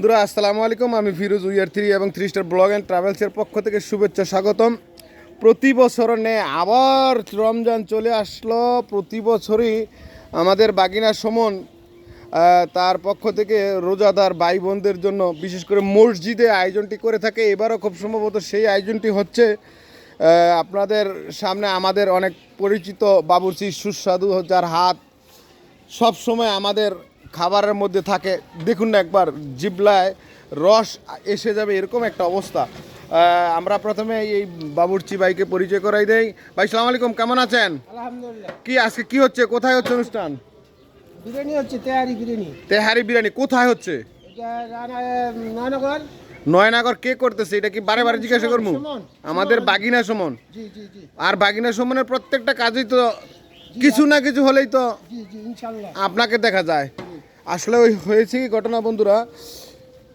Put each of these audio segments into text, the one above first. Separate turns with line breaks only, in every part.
বন্ধুরা, আসসালামু আলাইকুম। আমি ফিরোজ উইয়ার থ্রি এবং থ্রি স্টার ব্লগ অ্যান্ড ট্রাভেলসের পক্ষ থেকে শুভেচ্ছা, স্বাগতম। প্রতি বছর নে আবার রমজান চলে আসলো। প্রতি বছরই আমাদের বাগিনা সমন তার পক্ষ থেকে রোজাদার ভাই বোনদের জন্য বিশেষ করে মসজিদে আয়োজনটি করে থাকে। এবারও খুব সম্ভবত সেই আয়োজনটি হচ্ছে আপনাদের সামনে আমাদের অনেক পরিচিত বাবুর্চি সুস্বাদু যার হাত সব সময় আমাদের খাবারের মধ্যে থাকে। দেখুন না একবার জিবলায় রস এসে যাবে এরকম একটা অবস্থা। আমরা প্রথমে এই বাবুর্চি ভাইকে পরিচয় করাই দেই। ভাই সালাম আলাইকুম কেমন আছেন?
আলহামদুলিল্লাহ।
কি আজকে কি হচ্ছে? কোথায় হচ্ছে অনুষ্ঠান?
বিরিয়ানি হচ্ছে তেহারি বিরিয়ানি।
তেহারি বিরিয়ানি কোথায় হচ্ছে?
নয়নগর।
নয়নাগর কে করতেছে? এটা কি বারে বারে জিজ্ঞাসা করব? আমাদের বাগিনা সমন। আর বাগিনা সমনের প্রত্যেকটা কাজেই তো কিছু না কিছু হলেই তো আপনাকে দেখা যায়। আসলে ওই হয়েছে কি ঘটনা বন্ধুরা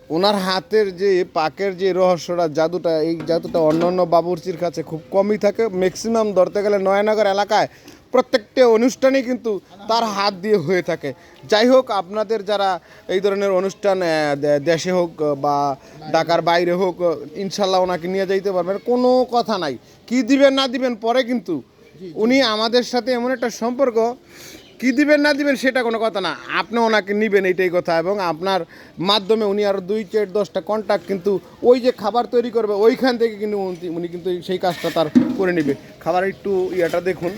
ওনার হাতের যে পাকের যে রহস্যটা জাদুটা এই জাদুটা অন্য অন্য বাবুর্চির কাছে খুব কমই থাকে। ম্যাক্সিমাম ধরতে গেলে নয়নগর এলাকায় প্রত্যেকটা অনুষ্ঠানই কিন্তু তার হাত দিয়ে হয়ে থাকে। যাই হোক আপনাদের যারা এই ধরনের অনুষ্ঠান দেশে হোক বা ঢাকার বাইরে হোক ইনশাল্লাহ ওনাকে নিয়ে যাইতে পারবেন। কোনো কথা নাই। কি দিবেন না দিবেন পরে কিন্তু উনি আমাদের সাথে এমন একটা সম্পর্ক কি দিবেন, না দিবেন সেটা কোনো কথা না। আপনি ওনাকে নিবেন এইটাই কথা। এবং আপনার মাধ্যমে উনি আরও দুই চার, দশটা কন্ট্যাক্ট কিন্তু ওই যে খাবার তৈরি করবে, ওইখান থেকে কিন্তু উনি- কিন্তু সেই কাজটা তার করে নেবে। খাবার একটু ইয়েটা দেখুন।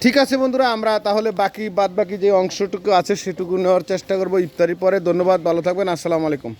ঠিক আছে বন্ধুরা, আমরা তাহলে বাকি বাদ বাকি যে অংশটুকু আছে সেটুকু নেওয়ার চেষ্টা করব। ইফতারি পরে ধন্যবাদ, ভালো থাকবেন, আসসালামু আলাইকুম।